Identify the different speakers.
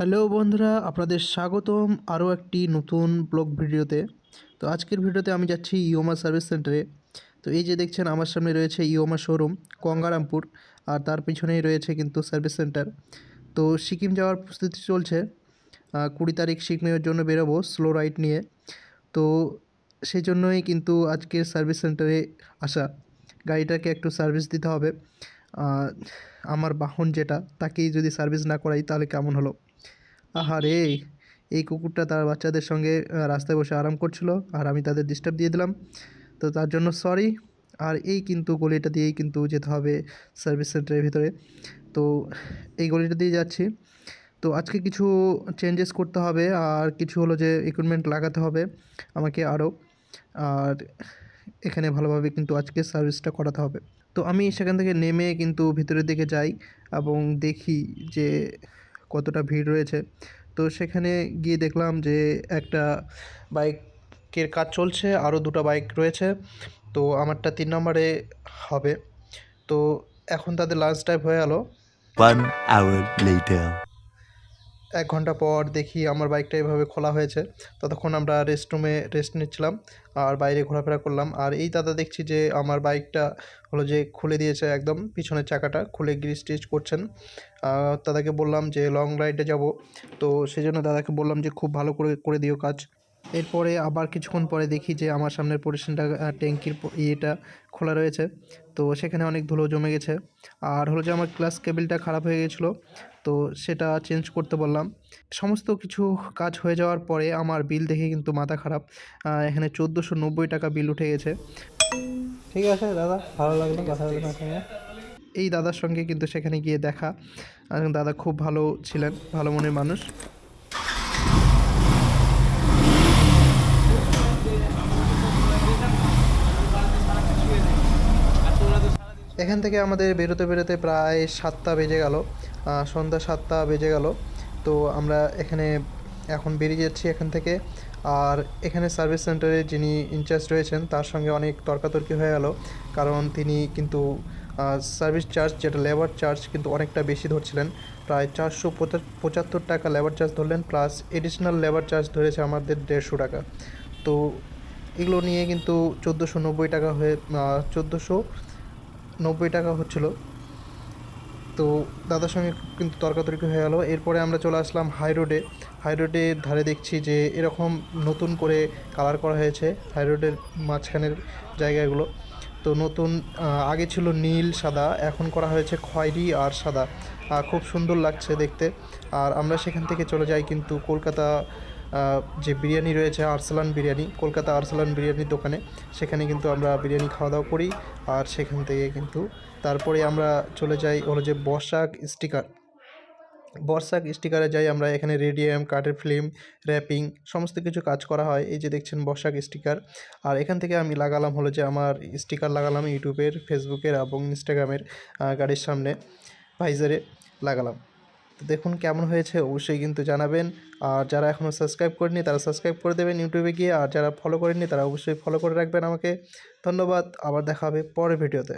Speaker 1: Hello বন্ধুরা, আপনাদের স্বাগতম আরও একটি নতুন ব্লগ ভিডিওতে। তো আজকের ভিডিওতে আমি যাচ্ছি ইওমা সার্ভিস সেন্টারে। তো এই যে দেখছেন, আমার সামনে রয়েছে ইওমা শোরুম গঙ্গারামপুর আর তার পিছনেই রয়েছে কিন্তু সার্ভিস সেন্টার। তো সিকিম যাওয়ার প্রস্তুতি চলছে। কুড়ি তারিখ সিকিমের জন্য বেরোবো স্লো রাইড নিয়ে। তো সেই জন্যই কিন্তু আজকে সার্ভিস সেন্টারে আসা। গাড়িটাকে একটু সার্ভিস দিতে হবে। আমার বাহন যেটা, তাকেই যদি সার্ভিস না করাই তাহলে কেমন হলো? আহারে এই কুকুরটা তার বাচ্চাদের সঙ্গে রাস্তায় বসে আরাম করছিল আর আমি তাদের ডিস্টার্ব দিয়ে দিলাম। তো তার জন্য সরি আর এই কিন্তু গলিটা দিয়েই কিন্তু যেতে হবে সার্ভিস সেন্টারের ভিতরে। তো এই গলিটা দিয়ে যাচ্ছি। তো আজকে কিছু চেঞ্জেস করতে হবে আর কিছু হলো যে ইকুইপমেন্ট লাগাতে হবে আমাকে আরও আর এখানে ভালোভাবে কিন্তু আজকে সার্ভিসটা করাতে হবে। তো আমি সেখান থেকে নেমে কিন্তু ভিতরের দিকে যাই এবং দেখি যে কতটা ভিড় রয়েছে। তো সেখানে গিয়ে দেখলাম যে একটা বাইকের কাজ চলছে, আরও দুটো বাইক রয়েছে। তো আমারটা তিন নম্বরে হবে। তো এখন তাদের লাঞ্চ টাইপ হয়ে গেলো. এক ঘণ্টা পর দেখি আমার বাইকটা এভাবে খোলা হয়েছে। ততক্ষণ আমরা রেস্ট রুমে রেস্ট নিচ্ছিলাম আর বাইরে ঘোরাফেরা করলাম। আর এই দাদা দেখছি যে আমার বাইকটা হলো যে খুলে দিয়েছে একদম, পিছনের চাকাটা খুলে গ্রিস টিচ করছেন। দাদাকে বললাম যে লং রাইডে যাব। তো সেই জন্য দাদাকে বললাম যে খুব ভালো করে করে দিও কাজ। এরপরে আবার কিছুক্ষণ পরে দেখি যে আমার সামনের পোর্শনটা ট্যাঙ্কির ইয়েটা খোলা রয়েছে। তো সেখানে অনেক ধুলো জমে গেছে। আর হলো যে আমার গ্লাস কেবিলটা খারাপ হয়ে গেছিল। তো সেটা চেঞ্জ করতে বললাম। সমস্ত কিছু কাজ হয়ে যাওয়ার পরে আমার বিল দেখে কিন্তু মাথা খারাপ। এখানে চোদ্দোশো নব্বই টাকা বিল উঠে গেছে। ঠিক আছে দাদা, ভালো লাগল কথা বলে এই দাদার সঙ্গে কিন্তু সেখানে গিয়ে দেখা। দাদা খুব ভালো ছিলেন, ভালো মনের মানুষ। এখান থেকে আমাদের বেরোতে বেরোতে প্রায় সাতটা বেজে গেল সন্ধ্যা সাতটা বেজে গেল। তো আমরা এখানে এখন বেরিয়ে যাচ্ছি এখান থেকে। আর এখানে সার্ভিস সেন্টারে যিনি ইনচার্জ রয়েছেন, তার সঙ্গে অনেক তর্কাতর্কি হয়ে গেল। কারণ তিনি কিন্তু সার্ভিস চার্জ যেটা লেবার চার্জ কিন্তু অনেকটা বেশি ধরছিলেন। প্রায় চারশো পঁচাত্তর টাকা লেবার চার্জ ধরলেন প্লাস এডিশনাল লেবার চার্জ ধরেছে আমাদের দেড়শো টাকা। তো এগুলো নিয়ে কিন্তু চোদ্দোশো নব্বই টাকা হয়ে চোদ্দোশো নব্বই টাকা হচ্ছিল। তো দাদার সঙ্গে কিন্তু তর্কাতর্কি হয়ে গেল। এরপরে আমরা চলে আসলাম হাই রোডে হাই রোডের ধারে দেখছি যে এরকম নতুন করে কালার করা হয়েছে হাই রোডের মাঝখানের জায়গাগুলো। তো নতুন আগে ছিল নীল, সাদা, এখন করা হয়েছে খয়েরি আর সাদা। খুব সুন্দর লাগছে দেখতে। আর আমরা সেখান থেকে চলে যাই কিন্তু কলকাতা যে বিরিয়ানি রয়েছে, আরসালান বিরিয়ানি, কলকাতা আরসালান বিরিয়ানির দোকানে, সেখানে কিন্তু আমরা বিরিয়ানি খাওয়া দাওয়া করি, আর সেখান থেকে কিন্তু তারপরে আমরা চলে যাই হলো যে বর্ষাক স্টিকার। বর্ষাক স্টিকারে যাই আমরা, এখানে রেডিয়াম, কাঠের ফিল্ম, র্যাপিং, সমস্ত কিছু কাজ করা হয়, এই যে দেখছেন বর্ষাক স্টিকার। আর এখান থেকে আমি লাগালাম হলো যে আমার স্টিকার লাগালাম ইউটিউবের, ফেসবুকের এবং ইনস্টাগ্রামের গাড়ির সামনে, ভাইজারে লাগালাম। তো দেখুন কেমন হয়েছে, অবশ্যই কিন্তু জানাবেন। আর যারা এখনও সাবস্ক্রাইব করেনি তারা সাবস্ক্রাইব করে দেবেন ইউটিউবে গিয়ে। আর যারা ফলো করেননি, তারা অবশ্যই ফলো করে রাখবেন আমাকে। ধন্যবাদ, আবার দেখা হবে পরের ভিডিওতে